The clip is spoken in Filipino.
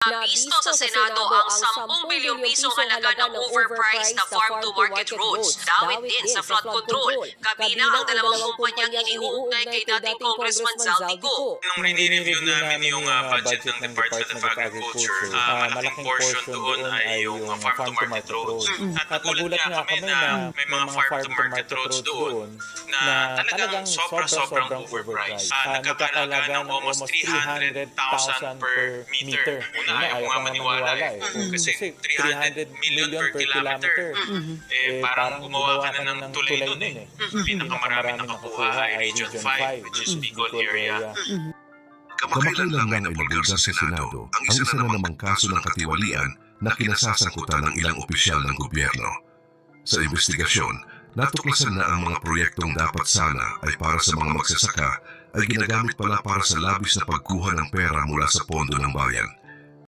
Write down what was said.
Nabisto sa Senado ang 10 bilyong pisong halaga ng overpriced na farm-to-market roads. Dawit din sa flood control. Kabilang ang dalawang kumpanyang iniuugnay kay dating Congressman Zaldico. Nung rini-review namin yung uh, budget ng Department of Agriculture, uh, malaking portion doon ay yung uh, farm-to-market roads. At nagulat nga kami na may mga farm-to-market roads doon na talagang sobra-sobrang overpriced. Uh, nagkakalaga ng almost 300,000 per meter. Una, ayaw nga maniwala eh. Kasi 300 million per kilometer. Eh, parang gumawa ka na ng tulay nun eh. Pinakamarami nakukuha ay Region 5, which is Bicol area. Kamakailan lang nga ilagay sa Senado ang isa na namang kaso ng katiwalian na kinasasangkutan ng ilang opisyal ng gobyerno. Sa investigasyon, natuklasan na ang mga proyektong dapat sana ay para sa mga magsasaka ay ginagamit pala para sa labis na pagkuha ng pera mula sa pondo ng bayan.